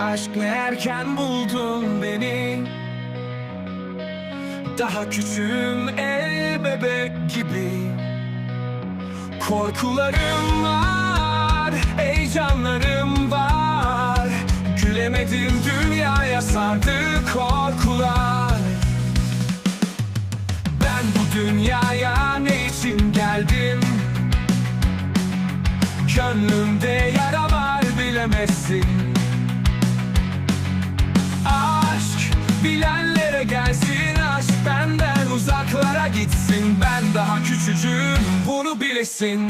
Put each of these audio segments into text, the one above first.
aşk ne erken buldun beni? Daha küçüğüm el bebek gibi. Korkularım var, heyecanlarım var. Gülemedim dünyaya sardı korkular. Ben bu dünyaya ne için geldim? Gönlümde yara var bilemezsin bilenlere gelsin Aşk benden uzaklara gitsin Ben daha küçücüğüm bunu bilesin!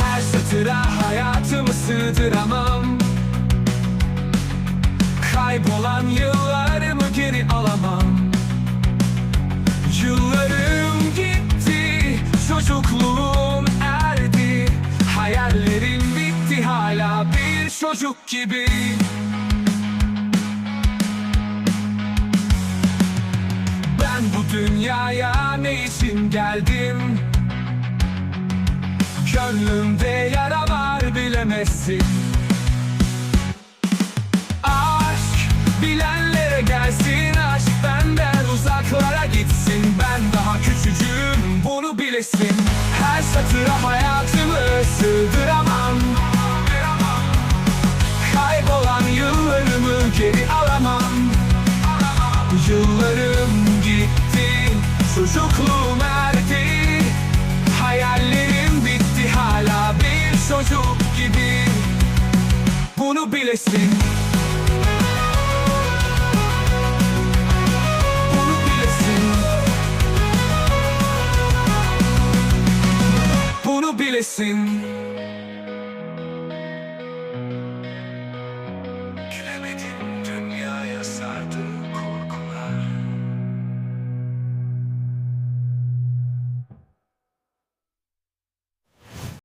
Her satıra hayatımı sığdıramam Kaybolan yıllarımı Hayallerim bitti hala bir çocuk gibi. Ben bu dünyaya ne için geldim? Gönlümde yara var bilemezsin Her satıra hayatımı sığdıramam. Kaybolan yıllarımı geri alamam. Yıllarım gitti Çocukluğum erdi. Hayallerim bitti hala bir çocuk gibi. Bunu bilesin Bunu bilesin